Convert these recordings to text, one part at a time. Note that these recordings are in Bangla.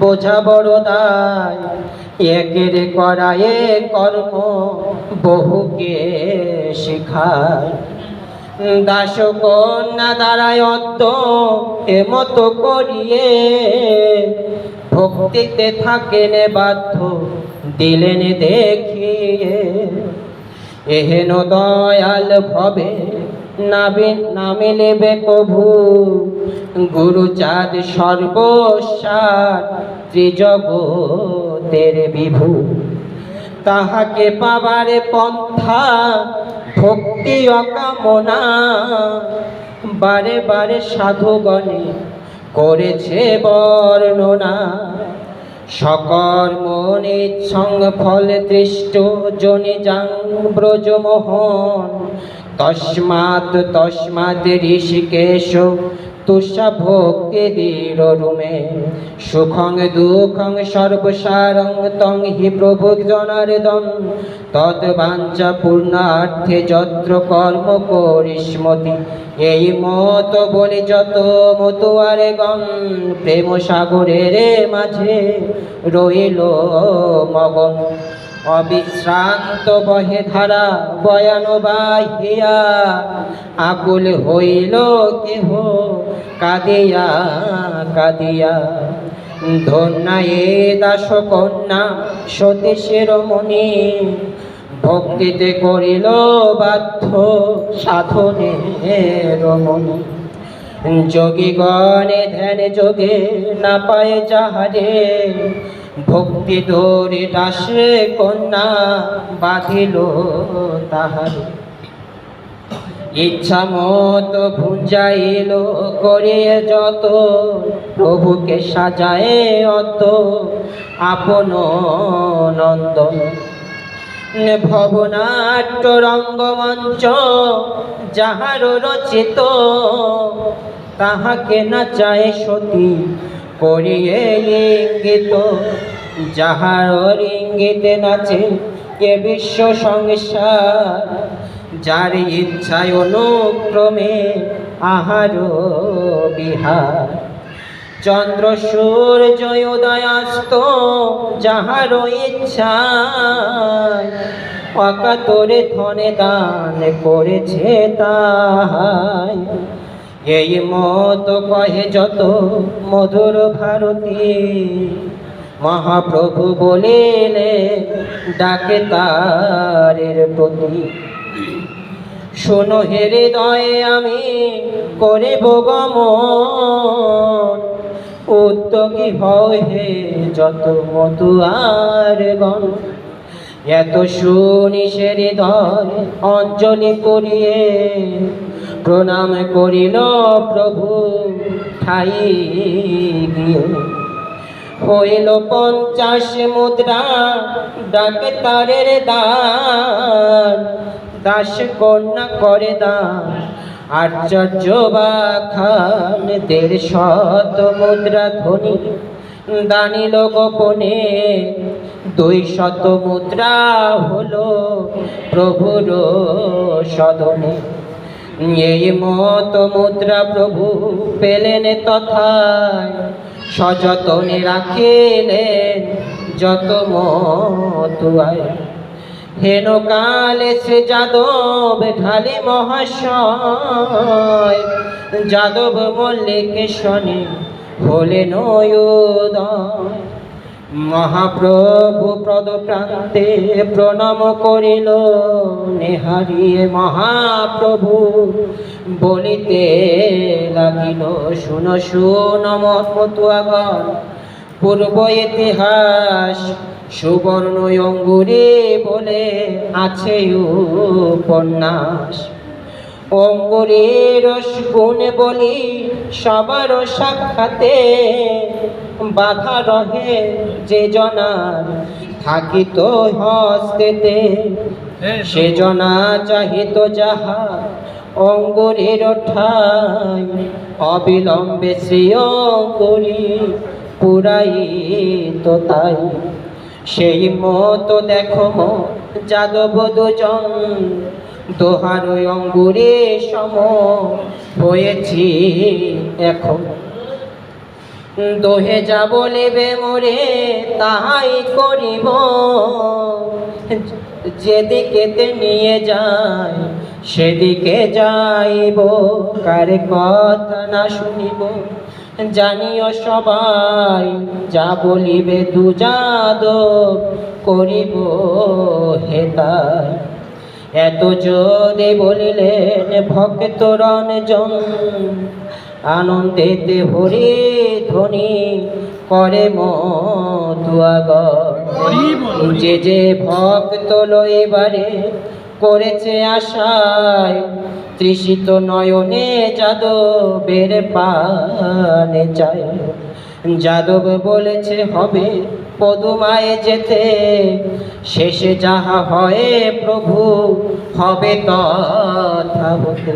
বোঝা বড় দায়। একের করা এ কর্ম বহুকে শেখায়। দাস কন্যা দ্বারায় এমত করিয়ে ভক্তিতে থাকেন বাধ্য, দিলেন দেখিয়ে। এহেন দয়াল ভবে নাবে নামিলেবে কভু গুরুচাঁদ সর্বসার ত্রিজগতের বিভু। তাহাকে পাবারে পন্থা, ভক্তি অকামনা। বারে বারে সাধুগণে করেছে বর্ণনা। সকর্ম নিঃসঙ্গ ফল দৃষ্ট জনি যাং ব্রজমোহন। তস্মাৎ তস্মাৎ ঋষিকেশ তুষা রুমে সুখং, দুঃখং, সর্বসারং তং হি প্রভু জনার্দন। তৎ বাঞ্ছা পূর্ণার্থে যত্র কর্ম করিষ্মতি এই মত বলে যত মতুয়ারে গণ প্রেম সাগরের মাঝে রইল মগন। অবিশ্রান্ত বহে ধারা বয়ান বাহিয়া আকুল হইল কেহ? কাদিয়া কাদিয়া। ধন্যা এ দাস কন্যা সতীশের মনি ভক্তিতে করিল বাধ্য সাধনে রমণী। যোগীগণে ধ্যান যোগে না পায় যাহারে ভক্তি ধরে দাসে কন্যা বাঁধিল তাহার। ইচ্ছা মত ভুঞ্জাইল, করে যত প্রভুকে সাজায় অত আপন নন্দন। ভবনাট্য রঙ্গমঞ্চ যাহার রচিত, তাহাকে না চায় সতী করিয়ে ইঙ্গিত যাহার ইঙ্গিতে নাচে এ বিশ্ব সংসার। যার ইচ্ছায় অনুক্রমে আহার বিহার। চন্দ্র, সূর্য, উদয়াস্ত যাহার ইচ্ছা অকাতরে ধনে দান করেছে তাহাই। এই মত কহে যত মধুর ভারতী। মহাপ্রভু বলিলে ডাকে তারের প্রতি। শোনো হৃদয়ে, আমি করিব গম উদ্যোগী হও হে যত মতুয়ার গণ। এত শুনি সে হৃদয় অঞ্জলি করিয়ে প্রণাম করিল প্রভু, ঠাই হইল পঞ্চাশ মুদ্রা, ডাকে তারের দান দাস কন্যা করে দান, আশ্চর্য বা খান দেড় শত মুদ্রা ধনী দানিল গোপনে দুই শত মুদ্রা হলো প্রভুর সদনে। এই মত মুদ্রা প্রভু পেলেন তথায়। সযতনে রাখিলেন যত মতুয়ায় হেন কালে সে যাদব ঢালি মহাশয়, যাদব মল্লিক শনি হলেন উদয় মহাপ্রভু পদ প্রান্তে প্রণাম করিল, নেহারিয়ে মহাপ্রভু বলিতে লাগিল, শুন শুন মতুয়াগণ পূর্ব ইতিহাস সুবর্ণ অঙ্গুরে বলে আছে উপন্যাস। অঙ্গুরের গুণ বলি, সবার সাক্ষাতে বাধা রহে যে জনার। থাকিত হস্তেতে সে জনা চাহিত যাহা অঙ্গুরের ঠাই অবিলম্বে শ্রী অঙ্গুরি পুরাই তো তাই। সেই মতো দেখো যাদব দুজন দোহার অঙ্গুরে সম হয়েছি এখন। দোহে যা বলিবে মোরে তাহাই করিব। যেদিকেতে নিয়ে যায় সেদিকে যাইব। কার কথা না শুনিব, জানিও সবাই, যা বলিবে দু যাদব করিব হেতায় এত যদি বলিলেন ভক্তরণ জন আনন্দেতে হরি ধ্বনি করে মতুয়াগর যে যে ভক্ত লইবারে করেছে আশায় তৃষিত নয়নে যাদবের পানে চায়। যাদব বলেছে হবে পদুমায় যেতে। শেষে যাহা হয় প্রভু, হবে তথা হতে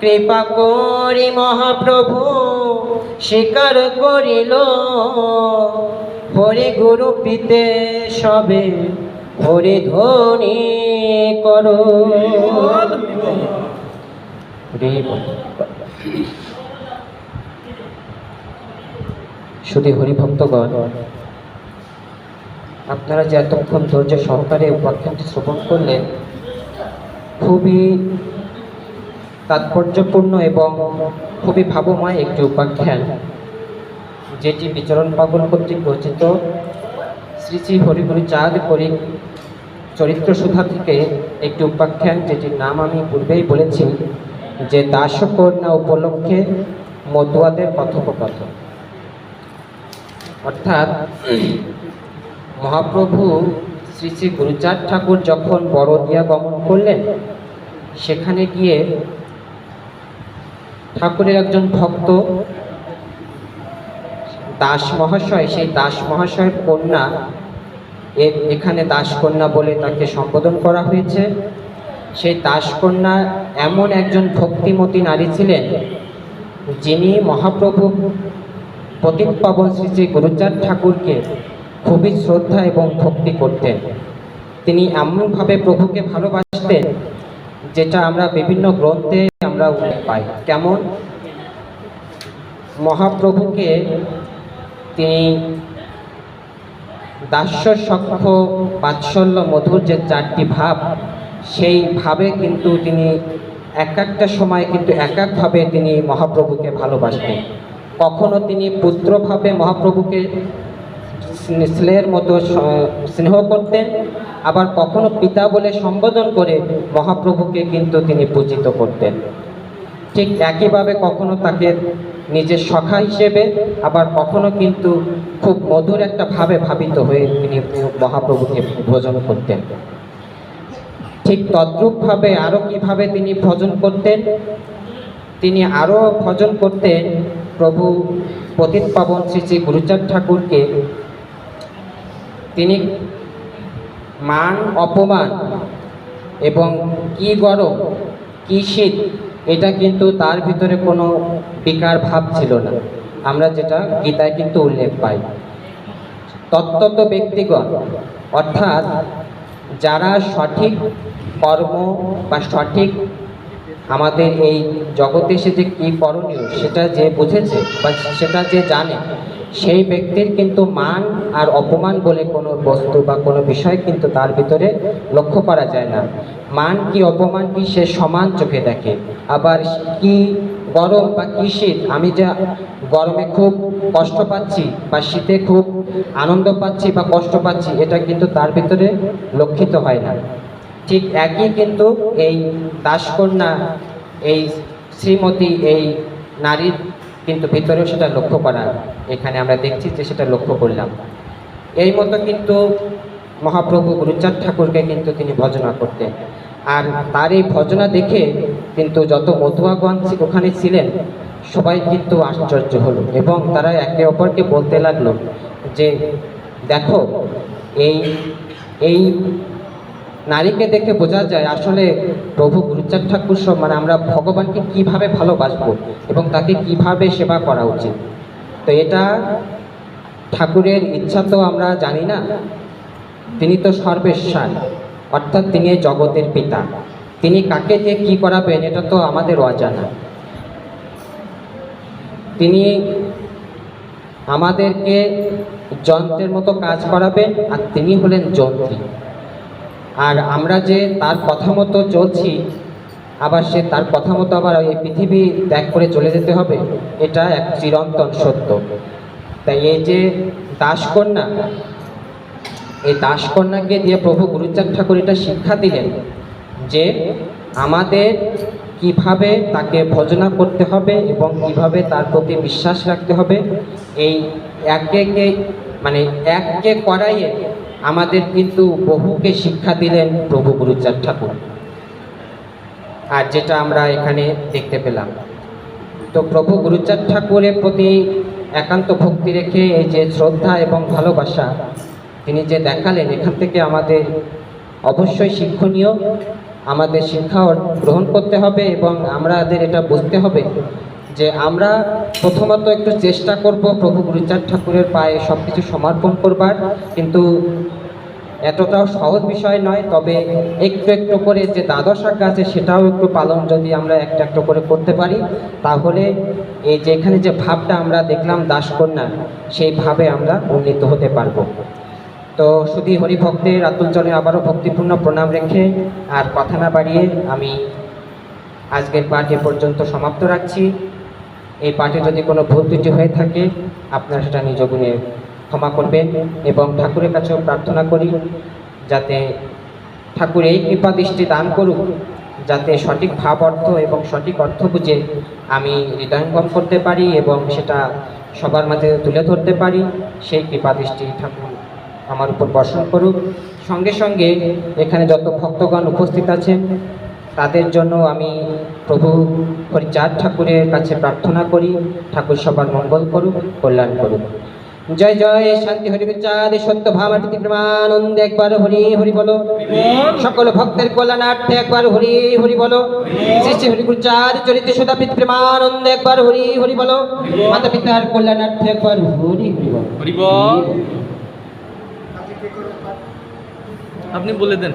কৃপা করি মহাপ্রভু, স্বীকার করিল। হরি গুরু পিতে সবে হরি ধ্বনি করো। শুধু হরিভক্তগণ আপনারা যে এতক্ষণ ধৈর্য সহকারে উপাখ্যানটি শ্রবণ করলেন, খুবই তাৎপর্যপূর্ণ এবং খুবই ভাবময় একটি উপাখ্যান, যেটি বিচরণ পাগল কর্তৃক রচিত শ্রী শ্রী হরিগুরু চাঁদ করি চরিত্র সুধা থেকে একটি উপাখ্যান, যেটির নাম আমি পূর্বেই বলেছি যে দাসকন্যা উপলক্ষে মতুয়াদের কথোপকথন। অর্থাৎ মহাপ্রভু শ্রী শ্রী গুরুচাঁদ ঠাকুর যখন বড়দিয়া গমন করলেন, সেখানে গিয়ে ঠাকুরের একজন ভক্ত, দাস মহাশয়, সেই দাস মহাশয়ের কন্যা এখানে দাসকন্যা বলে তাকে সম্বোধন করা হয়েছে। সেই দাসকন্যা এমন একজন ভক্তিমতী নারী ছিলেন, যিনি মহাপ্রভু পতিত পাবন শ্রী শ্রী গুরুচাঁদ ঠাকুরকে খুবই শ্রদ্ধা এবং ভক্তি করতেন। তিনি এমনভাবে প্রভুকে ভালোবাসতেন, যেটা আমরা বিভিন্ন গ্রন্থে আমরা উল্লেখ পাই। কেমন? মহাপ্রভুকে তিনি দাস্য সক্ষ বাৎসল্য মধুর যে চারটি ভাব, সেই ভাবে কিন্তু তিনি এক একটা সময় কিন্তু এক একভাবে তিনি মহাপ্রভুকে ভালোবাসতেন। কখনো তিনি পুত্রভাবে মহাপ্রভুকে স্নে- স্নেহের মতো স্নেহ করতেন, আবার কখনো পিতা বলে সম্বোধন করে মহাপ্রভুকে কিন্তু তিনি পূজিত করতেন। ঠিক একইভাবে কখনো তাকে নিজের সখা হিসেবে, আবার কখনো কিন্তু খুব মধুর একটা ভাবে ভাবিত হয়ে তিনি মহাপ্রভুকে ভোজন করতেন। ঠিক তদ্রূপভাবে আরও কীভাবে তিনি ভজন করতেন? তিনি আরও ভজন করতেন প্রভু পতিত পাবন শ্রী শ্রী গুরুচাঁদ ঠাকুরকে তিনি মান অপমান এবং কি গরম, কি শীত, এটা কিন্তু তার ভিতরে কোনো বিকার ভাব ছিল না। আমরা যেটা গীতায় কিন্তু উল্লেখ পাই। তত্ত্বত ব্যক্তিগণ, অর্থাৎ যারা সঠিক কর্ম বা সঠিক আমাদের এই জগতে এসে যে কী করণীয়, সেটা যে বুঝেছে বা সেটা যে জানে, সেই ব্যক্তির কিন্তু মান আর অপমান বলে কোনো বস্তু বা কোনো বিষয় কিন্তু তার ভিতরে লক্ষ্য করা যায় না। মান কি অপমান কি সে সমান চোখে দেখে। আবার কি গরম বা কি শীত, আমি যা গরমে খুব কষ্ট পাচ্ছি বা শীতে খুব আনন্দ পাচ্ছি বা কষ্ট পাচ্ছি, এটা কিন্তু তার ভিতরে লক্ষিত হয় না। ঠিক একই কিন্তু এই দাসকন্যা, এই শ্রীমতী, এই নারীর কিন্তু ভিতরেও সেটা লক্ষ্য করা। এখানে আমরা দেখছি যে সেটা লক্ষ্য করলাম। এই মতো কিন্তু মহাপ্রভু গুরুচাঁদ ঠাকুরকে কিন্তু তিনি ভজনা করতেন। আর তার এই ভজনা দেখে কিন্তু যত মধুয়াগণ ওখানে ছিলেন, সবাই কিন্তু আশ্চর্য হলো এবং তারা একে অপরকে বলতে লাগল যে, দেখো, এই এই নারীকে দেখে বোঝা যায় আসলে প্রভু গুরুচাঁদ ঠাকুর সব মানে আমরা ভগবানকে কীভাবে ভালোবাসবো এবং তাকে কীভাবে সেবা করা উচিত। তো এটা ঠাকুরের ইচ্ছা তো আমরা জানি না। তিনি তো সর্বেশ্বর, অর্থাৎ তিনি জগতের পিতা। তিনি কাকে যে কি করাবেন এটা তো আমাদের অজানা। তিনি আমাদেরকে যন্ত্রের মতো কাজ করাবেন আর তিনি হলেন যন্ত্রী। আর আমরা যে তার কথা মতো চলছি, আবার সে তার কথা মতো আবার এই পৃথিবী ত্যাগ করে চলে যেতে হবে, এটা এক চিরন্তন সত্য। তাই এই যে দাসকন্যা, এই দাসকন্যাকে দিয়ে প্রভু গুরুচাঁদ ঠাকুর এটা শিক্ষা দিলেন যে আমাদের কীভাবে তাকে ভজনা করতে হবে এবং কীভাবে তার প্রতি বিশ্বাস রাখতে হবে। এই একে একে মানে এককে করাইয়ে আমাদের কিন্তু বহুকে শিক্ষা দিলেন প্রভু গুরুচার ঠাকুর। আর যেটা আমরা এখানে দেখতে পেলাম। তো প্রভু গুরুচাঁদ ঠাকুরের প্রতি একান্ত ভক্তি রেখে এই যে শ্রদ্ধা এবং ভালোবাসা, তিনি যে দেখালেন, এখান থেকে আমাদের অবশ্যই শিক্ষণীয়। আমাদের শিক্ষা গ্রহণ করতে হবে এবং আমাদের এটা বুঝতে হবে যে আমরা প্রথমত একটু চেষ্টা করব প্রভু গুরুচাঁদ ঠাকুরের পায়ে সব কিছু সমর্পণ করবার, কিন্তু এতটাও সহজ বিষয় নয়, তবে একটু একটু করে যে দ্বাদশ আজ্ঞা আছে সেটাও একটু পালন যদি আমরা একটা একটু করে করতে পারি, তাহলে এই যে এখানে যে ভাবটা আমরা দেখলাম দাসকন্যার সেই ভাবে আমরা উন্নীত হতে পারব। তো শুধু হরিভক্তের চরণে আবারও ভক্তিপূর্ণ প্রণাম রেখে আর কথা না বাড়িয়ে আমি আজকের পাঠ এ পর্যন্ত সমাপ্ত রাখছি। এই পাঠে যদি কোনো ভুল ত্রুটি হয়ে থাকে, আপনারা সেটা নিজ গুণে ক্ষমা করবেন এবং ঠাকুরের কাছেও প্রার্থনা করি যাতে ঠাকুর এই কৃপা দৃষ্টি দান করুক, যাতে সঠিক ভাব অর্থ এবং সঠিক অর্থ বুঝে আমি হৃদয়ঙ্গম করতে পারি এবং সেটা সবার মাঝে তুলে ধরতে পারি, সেই কৃপা দৃষ্টি ঠাকুর আমার উপর বর্ষণ করুক। সঙ্গে সঙ্গে এখানে যত ভক্তগণ উপস্থিত আছেন তাদের জন্য আমি প্রভু হরিচাঁদ ঠাকুরের কাছে প্রার্থনা করি, ঠাকুর সবার মঙ্গল করুক, কল্যাণ করুক। জয় জয়, শান্তি, হরি বিচার সত্য ভামাটি প্রেমানন্দে একবার হরি হরি বলো। সকল ভক্তের কল্যাণার্থে একবার হরি হরি বলো। শ্রী শ্রী হরি গুরুচার চরিত সুদাপিত প্রেমানন্দে একবার হরি হরি বলো। মাতা পিতার কল্যাণার্থে একবার হরি হরি বলো। আপনি বলে দেন।